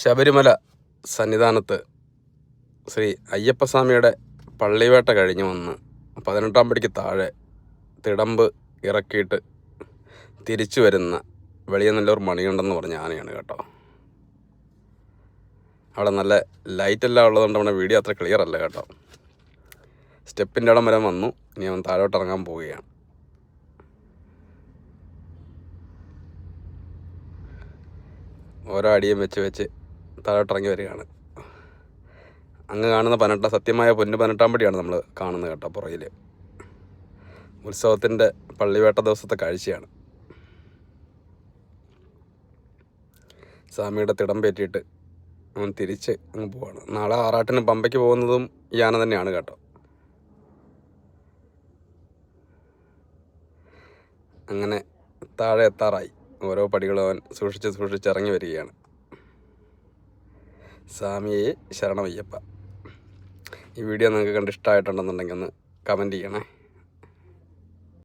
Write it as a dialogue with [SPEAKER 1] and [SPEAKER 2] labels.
[SPEAKER 1] ശബരിമല സന്നിധാനത്ത് ശ്രീ അയ്യപ്പസ്വാമിയുടെ പള്ളിവേട്ട കഴിഞ്ഞ് വന്ന് പതിനെട്ടാം പടിക്ക് താഴെ തിടമ്പ് ഇറക്കിയിട്ട് തിരിച്ചു വരുന്ന വെളിയനല്ലൂർ മണിയുണ്ടെന്ന് പറഞ്ഞ ആനയാണ് കേട്ടോ. അവിടെ നല്ല ലൈറ്റ് എല്ലാം ഉള്ളതുകൊണ്ട് നമ്മുടെ വീഡിയോ അത്ര ക്ലിയർ അല്ല കേട്ടോ. സ്റ്റെപ്പിന്റെ ഇടം വരെ വന്നു. ഇനി അവൻ താഴോട്ട് ഇറങ്ങാൻ പോവുകയാണ്. ഓരോ അടിയും വെച്ച് വെച്ച് താഴോട്ടിറങ്ങി വരികയാണ് അങ്ങ് കാണുന്ന പനട്ട സത്യമായ പൊന്നു പനട്ടാമ്പടിയാണ് പടിയാണ് നമ്മൾ കാണുന്നത് കേട്ടോ പുറകിൽ ഉത്സവത്തിന്റെ പള്ളിവേട്ട ദിവസത്തെ കാഴ്ചയാണ്. സ്വാമിയുടെ തിടം പേറ്റിയിട്ട് അവൻ തിരിച്ച് അങ്ങ് പോവാണ്. നാളെ ആറാട്ടിന് പമ്പയ്ക്ക് പോകുന്നതും ഈ ആന തന്നെയാണ് കേട്ടോ. അങ്ങനെ താഴെ എത്താറായി. ഓരോ പടികളും അവൻ സൂക്ഷിച്ച് സൂക്ഷിച്ച് ഇറങ്ങി വരികയാണ് സ്വാമിയെ ശരണമയ്യപ്പ. ഈ വീഡിയോ നിങ്ങൾക്ക് കണ്ട് ഇഷ്ടമായിട്ടുണ്ടെന്നുണ്ടെങ്കിൽ ഒന്ന് കമന്റ് ചെയ്യണേ.